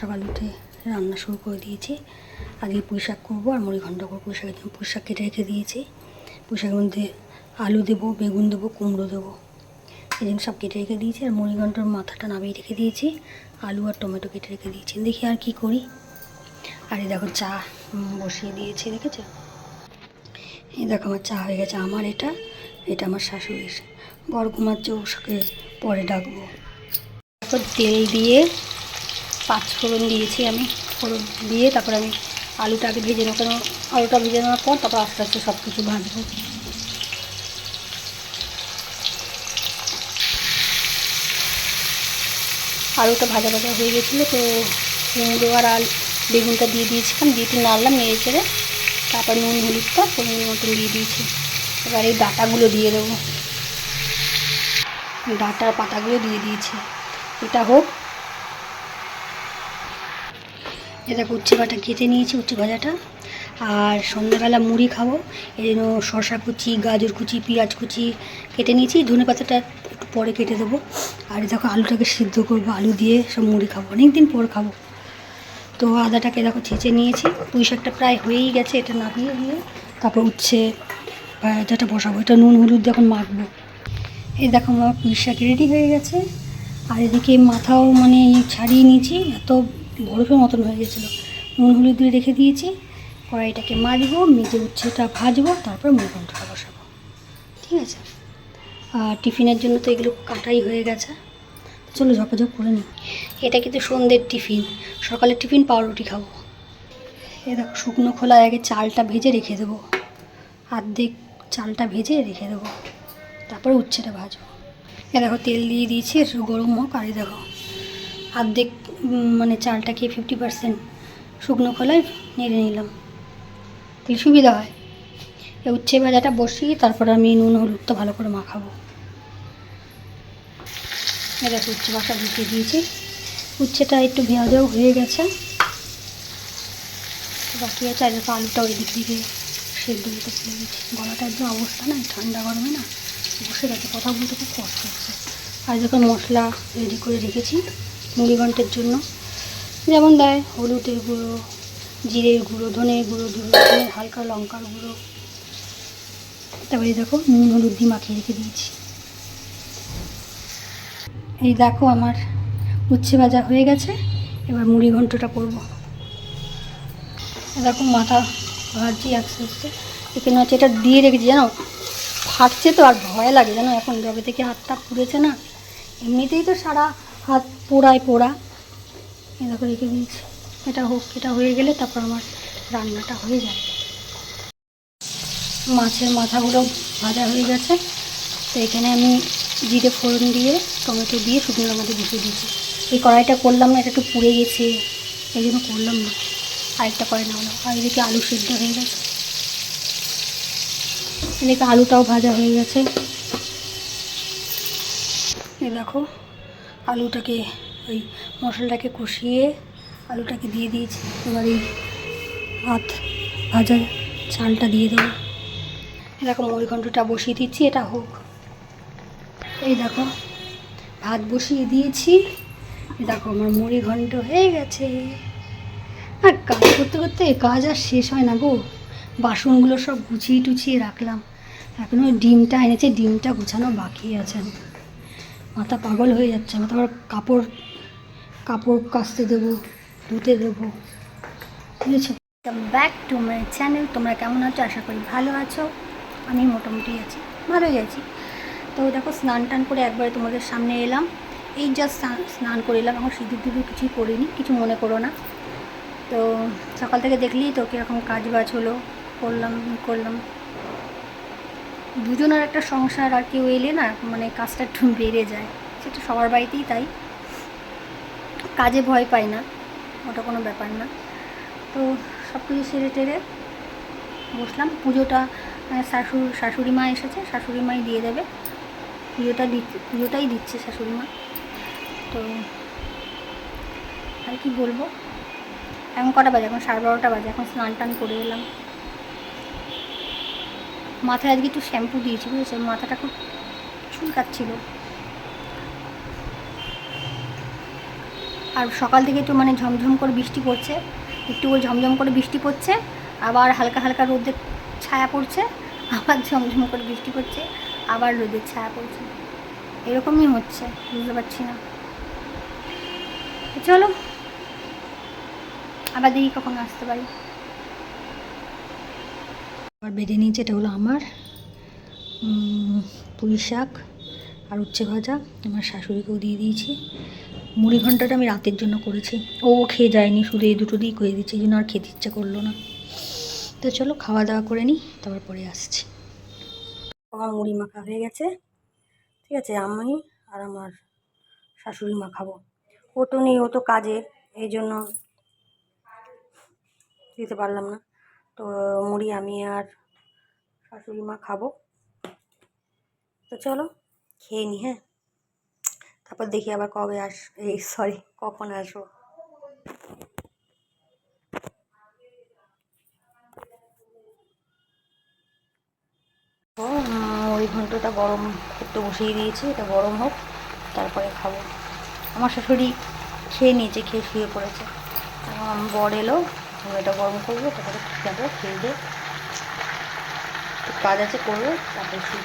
সকাল সকাল উঠে রান্না শুরু করে দিয়েছি। আগে পুঁই শাক করব আর মুড়ি ঘন্ট করব। পুঁই জন্য পুঁই কেটে রেখে দিয়েছি। পুঁই শাকের মধ্যে আলু দেবো, বেগুন দেবো, কুমড়ো দেবো। এই জন্য সব কেটে রেখে দিয়েছি আর মুড়ি মাথাটা নামিয়ে রেখে দিয়েছি। আলু আর টমেটো কেটে রেখে দিয়েছি। দেখি আর কি করি। আর এই দেখো চা বসিয়ে দিয়েছি, দেখেছ? এই দেখো আমার চা হয়ে গেছে। আমার এটা এটা আমার শাশুড়ির। বর ঘুমাচ্ছে ওকে পরে ডাকবো। তারপর তেল দিয়ে পাঁচ ফোড়ন দিয়েছি আমি, ফোড়ন দিয়ে তারপর আমি আলুটা আগে ভেজে নেব। কেন আলুটা ভেজে নেওয়ার পর তারপর আস্তে আস্তে সব কিছু ভাজবো। আলুটা ভাজা ভাজা হয়ে গেছিল, তো কুমড়ো আর আল বেগুনটা দিয়ে দিয়েছিলাম, দিয়ে একটু নাড়লাম, নেড়ে চেড়ে তারপর নুন, হলুদটা পরিমাণ মতন দিয়ে দিয়েছি। এবার এই ডাটাগুলো দিয়ে দেবো। ডাটার পাতাগুলো দিয়ে দিয়েছি। এটা হোক এ দেখো উচ্ছে ভাটা কেটে নিয়েছি, উচ্ছে ভাজাটা। আর সন্ধ্যাবেলা মুড়ি খাব। এই জন্য শশা কুচি, গাজর কুচি, পেঁয়াজ কুচি কেটে নিয়েছি। ধনে পাতাটা একটু পরে কেটে দেবো। আর দেখো আলুটাকে সিদ্ধ করব, আলু দিয়ে সব মুড়ি খাব। অনেক দিন পর খাব। তো আদাটাকে দেখো ছেঁচে নিয়েছি। পুঁই শাকটা প্রায় হয়েই গেছে, এটা নামিয়ে দিয়ে তারপর উচ্ছে ভাজাটা বসাবো। এটা নুন, হলুদ দিয়ে এখন মাখবো। এই দেখো আমার পুঁই শাক রেডি হয়ে গেছে। আর এদিকে মাথাও মানে ছাড়িয়ে নিয়েছি। এত বরফের মতন হয়ে গেছিল। নুন, হলুদ দিয়ে রেখে দিয়েছি। কড়াইটাকে মাজবো মেজে উচ্ছেটা ভাজবো, তারপর মুখঘণ্টটা বসাবো। ঠিক আছে? আর টিফিনের জন্য তো এগুলো কাটাই হয়ে গেছে। চলো ঝপাঝপ করে নিই। এটা কিন্তু সন্ধ্যের টিফিন। সকালের টিফিন পাউরুটি খাব। এ দেখো, শুকনো খোলায় আগে চালটা ভেজে রেখে দেবো। আর্ধেক চালটা ভেজে রেখে দেবো। তারপর উচ্ছেটা ভাজবো। এ দেখো, তেল দিয়ে দিয়েছি গরম হোক, আর দেখো অর্ধেক উম, মানে চালটাকে ফিফটি পার্সেন্ট শুকনো খোলায় নেড়ে নিলাম। তাহলে সুবিধা হয়। উচ্ছে ভাজাটা বসিয়ে তারপর আমি নুন হলুদটা ভালো করে মাখাবো। এ দেখো উচ্ছে ভাজা ঢুকিয়ে দিয়েছি। উচ্ছেটা একটু ভেজাও হয়ে গেছে। বাকি আছে আর আলুটা ওই দিক দিকে সেদ্ধ দিতে ফেলে দিচ্ছি গলাটা একদম অবস্থা না ঠান্ডা গরমে না। বসে গেছে কথা বলতে খুব কষ্ট হচ্ছে। আর যখন মশলা রেডি করে রেখেছি মুড়ি ঘন্টের জন্য। যেমন দেয় হলুদের গুঁড়ো, জিরের গুঁড়ো, ধনের গুঁড়ো রকমের হালকা লঙ্কার গুঁড়ো। তারপরে দেখো নুন, হলুদ দিয়ে মাখিয়ে রেখে দিয়েছি। এই দেখো আমার উচ্ছে ভাজা হয়ে গেছে। এবার মুড়ি ঘন্টটা করব। দেখো মাথা ভাজছি আস্তে আস্তে এখানে হচ্ছে এটা দিয়ে রেখেছি, জানো? ফাটছে তো আর ভয় লাগে, জানো? এখন যবে থেকে হাতটা পুড়েছে না, এমনিতেই তো সারা হাত পোড়ায় পোড়া। এই দেখো, রেখে দিয়েছি। এটা হোক, এটা হয়ে গেলে তারপর আমার রান্নাটা হয়ে যায় মাছের মাথাগুলো ভাজা হয়ে গেছে। তো এখানে আমি জিরে ফোড়ন দিয়ে টমেটো দিয়ে শুকনো লঙ্কা বসিয়ে দিয়েছি। এই কড়াইটা করলাম না, এটা একটু পুড়ে গেছে। এই জন্য করলাম না। আরেকটা করে না হলো আর এদিকে আলু সিদ্ধ হয়ে গেছে। এদিকে আলুটাও ভাজা হয়ে গেছে। এই দেখো আলুটাকে, ওই মশলাটাকে কষিয়ে আলুটাকে দিয়ে দিয়েছি। এবার এই ভাত ভাজা চালটা দিয়ে দেবো। এরকম মুড়িঘণ্টটা বসিয়ে দিচ্ছি, এটা হোক। এই দেখো, ভাত বসিয়ে দিয়েছি। দেখো, আমার মুড়ি ঘন্ট হয়ে গেছে। আর কাজ করতে করতে কাজ আর শেষ হয় না গো। বাসনগুলো সব গুছিয়ে টুছিয়ে রাখলাম। এখনও ডিমটা এনেছে, ডিমটা গুছানো বাকি আছে। মাথা পাগল হয়ে যাচ্ছে, আমি তারপর কাপড় কাপড় কাচতে দেবো, ধুতে দেবো। বুঝেছ ব্যাক টু মাই চ্যানেল তোমরা কেমন আছো? আশা করি ভালো আছো। আমি মোটামুটি আছি। ভালোই আছি। তো দেখো, স্নান টান করে একবারে তোমাদের সামনে এলাম। এই জাস্ট স্নান করে এলাম। এখন সিঁদুর টিদুর কিছুই করিনি, কিছু মনে করো না। তো সকাল থেকে দেখলি তো কীরকম কাজ বাজ হলো। করলাম করলাম। দুজনের একটা সংসার আর কেউ এলে না মানে কাজটা একটু বেড়ে যায়। সেটা সবার বাড়িতেই তাই। কাজে ভয় পায় না, ওটা কোনো ব্যাপার না। তো সব কিছু সেরে টেরে বসলাম। পুজোটা শাশুড়, শাশুড়ি মা এসেছে, শাশুড়ি মাই দিয়ে দেবে। পুজোটা দিচ্ছে পুজোটাই দিচ্ছে শাশুড়ি মা। তো আর কি বলব? এখন কটা বাজে? এখন সাড়ে বারোটা বাজে। এখন স্নান টান করে এলাম। মাথায় আজকে একটু শ্যাম্পু দিয়েছি, বুঝেছে? মাথাটা খুব চুলকাচ্ছিল। আর সকাল থেকে একটু মানে ঝমঝম করে বৃষ্টি পড়ছে, একটু ওই ঝমঝম করে বৃষ্টি পড়ছে, আবার হালকা হালকা রোদের ছায়া পড়ছে, আবার ঝমঝম করে বৃষ্টি পড়ছে, আবার রোদের ছায়া পড়ছে। এরকমই হচ্ছে, বুঝতে পারছি না। চলো, আবার দেখি কখন আসতে পারি। আবার বেড়ে নিয়েছে, এটা হলো আমার পুঁই শাক আর উচ্ছে ভাজা, আমার শাশুড়িকেও দিয়ে দিয়েছি। মুড়ি ঘন্টাটা আমি রাতের জন্য করেছি, ও খেয়ে যায়নি, শুধু এই দুটো দিয়েই করে দিচ্ছি এই জন্য আর খেতে ইচ্ছা করল না। তো চলো খাওয়া দাওয়া করে নিই, তারপর পরে আসছি। আমার মুড়ি মাখা হয়ে গেছে, ঠিক আছে, আমি আর আমার শাশুড়ি মা খাব ও তো নেই, ও তো কাজে, এই জন্য দিতে পারলাম না। তো মুড়ি আমি আর শাশুড়ি মা খাব। তো চলো, খেয়ে নি হ্যাঁ? তারপর দেখি আবার কবে আস, এই সরি কখন আসব। ও ওই ঘন্টটা গরম করতে বসিয়ে দিয়েছি, এটা গরম হোক, তারপরে খাব। আমার শাশুড়ি খেয়ে নিয়েছে, খেয়ে শুয়ে পড়েছে। আমার বর এলো ও এটা গরম করব, তারপরে যাব খেয়ে দিয়ে কাজ আছে করব, তারপরে শুয়ে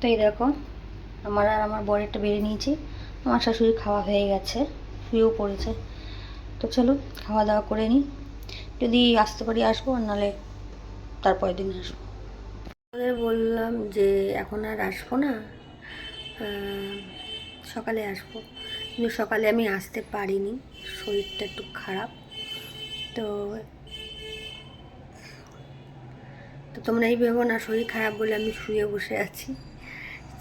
তো এই দেখো, আমার আর আমার বরেরটা বেড়ে নিয়েছি। আমার শাশুড়ি খাওয়া হয়ে গেছে, শুয়েও পড়েছে। তো চলো, খাওয়া দাওয়া করে নিই। যদি আসতে পারি আসব, আর নাহলে তারপরের দিন আসব। ওদের বললাম যে এখন আর আসব না সকালে আসব। কিন্তু সকালে আমি আসতে পারিনি, শরীরটা একটু খারাপ। তো তো তোমরা এই ভেবো না, শরীর খারাপ বলে আমি শুয়ে বসে আছি।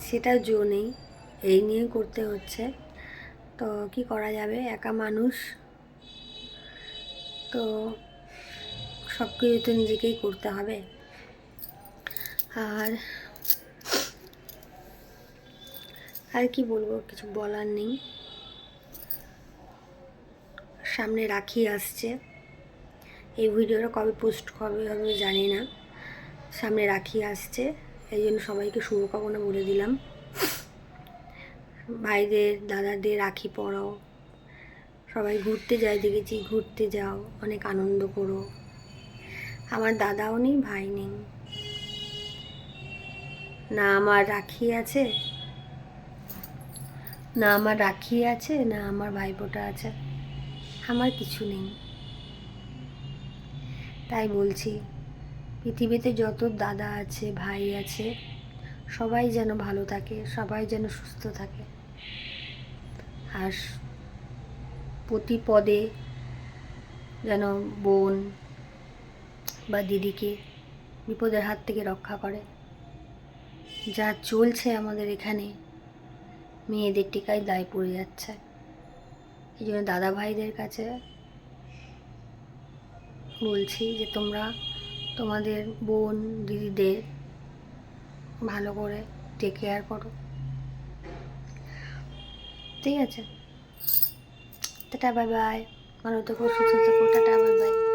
সেটা জো নেই, এই নিয়ে করতে হচ্ছে। তো কি করা যাবে? একা মানুষ। তো সব কিছু তো নিজেকেই করতে হবে। আর আর কি বলব, কিছু বলার নেই। সামনে রাখি আসছে। এই ভিডিওটা কবে পোস্ট কবে হবে জানি না। সামনে রাখি আসছে, এই জন্য সবাইকে শুভকামনা বলে দিলাম। ভাইদের, দাদাদের রাখি পরাও। সবাই ঘুরতে যায়, দেখেছি ঘুরতে যাও, অনেক আনন্দ করো। আমার দাদাও নেই, ভাই নেই। না আমার রাখি আছে, না আমার রাখি আছে, না আমার ভাইফোঁটা আছে, আমার কিছু নেই। তাই বলছি, পৃথিবীতে যত দাদা আছে, ভাই আছে, সবাই যেন ভালো থাকে, সবাই যেন সুস্থ থাকে। আর প্রতি পদে যেন বোন বা দিদিকে বিপদের হাত থেকে রক্ষা করে। যা চলছে আমাদের এখানে, মেয়েদের টিকায় দায় পড়ে যাচ্ছে। এই জন্য দাদা ভাইদের কাছে বলছি যে তোমরা তোমাদের বোন দিদিদের ভালো করে টেক কেয়ার করো। ঠিক আছে? টাটা বাই বাই ভালো থেকো, সুস্থ থেকো, টাটা বাই বাই